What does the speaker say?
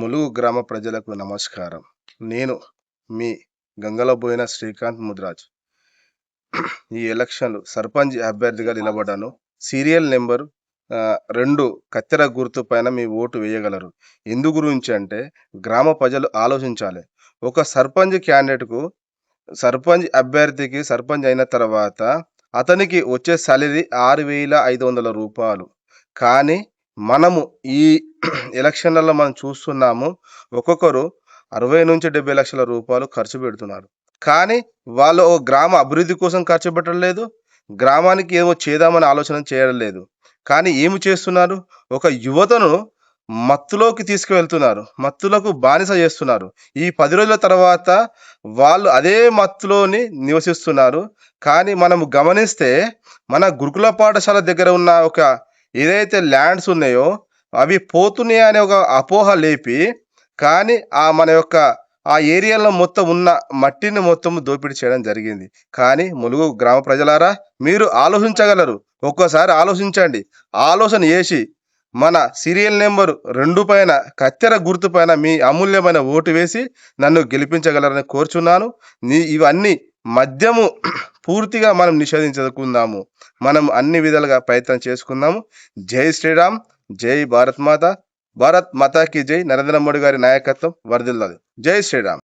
ములుగు గ్రామ ప్రజలకు నమస్కారం. నేను మీ గంగలబోయిన శ్రీకాంత్ ముద్రాజ్. ఈ ఎలక్షన్లు సర్పంచ్ అభ్యర్థిగా నిలబడ్డాను. సీరియల్ నెంబర్ రెండు కత్తెర గుర్తు పైన మీ ఓటు వేయగలరు. ఎందు గురించి అంటే గ్రామ ప్రజలు ఆలోచించాలి. ఒక సర్పంచ్ క్యాండిడేట్కు సర్పంచ్ అభ్యర్థికి సర్పంచ్ అయిన తర్వాత అతనికి వచ్చే సాలరీ ఆరు వేల ఐదు వందల రూపాయలు. కానీ మనము ఈ ఎలక్షన్లలో మనం చూస్తున్నాము ఒక్కొక్కరు అరవై నుంచి డెబ్బై లక్షల రూపాయలు ఖర్చు పెడుతున్నారు. కానీ వాళ్ళు ఓ గ్రామ అభివృద్ధి కోసం ఖర్చు పెట్టడం లేదు గ్రామానికి ఏమో చేద్దామని ఆలోచన చేయడం లేదు. కానీ ఏమి చేస్తున్నారు? ఒక యువతను మత్తులోకి తీసుకువెళ్తున్నారు మత్తులకు బానిస చేస్తున్నారు. ఈ పది రోజుల తర్వాత వాళ్ళు అదే మత్తులోని నివసిస్తున్నారు. కానీ మనం గమనిస్తే మన గురుకుల పాఠశాల దగ్గర ఉన్న ఒక ఏదైతే ల్యాండ్స్ ఉన్నాయో అవి పోతున్నాయి అనే ఒక అపోహ లేపి కానీ ఆ మన యొక్క ఆ ఏరియాలో మొత్తం ఉన్న మట్టిని మొత్తం దోపిడీ చేయడం జరిగింది. కానీ ములుగు గ్రామ ప్రజలారా మీరు ఆలోచించగలరు. ఒక్కోసారి ఆలోచించండి. ఆలోచన చేసి మన సీరియల్ నెంబర్ రెండు పైన కత్తెర గుర్తు పైన మీ అమూల్యమైన ఓటు వేసి నన్ను గెలిపించగలరని కోరుచున్నాను. నీ ఇవన్నీ మద్యము పూర్తిగా మనం నిషేధించుకుందాము. మనం అన్ని విధాలుగా ప్రయత్నం చేసుకుందాము. జై శ్రీరామ్ జై భారత్ మాత. భారత్ మాతాకి జై. నరేంద్ర మోడీ గారి నాయకత్వం వర్ధిల్లాలి. జై శ్రీరామ్.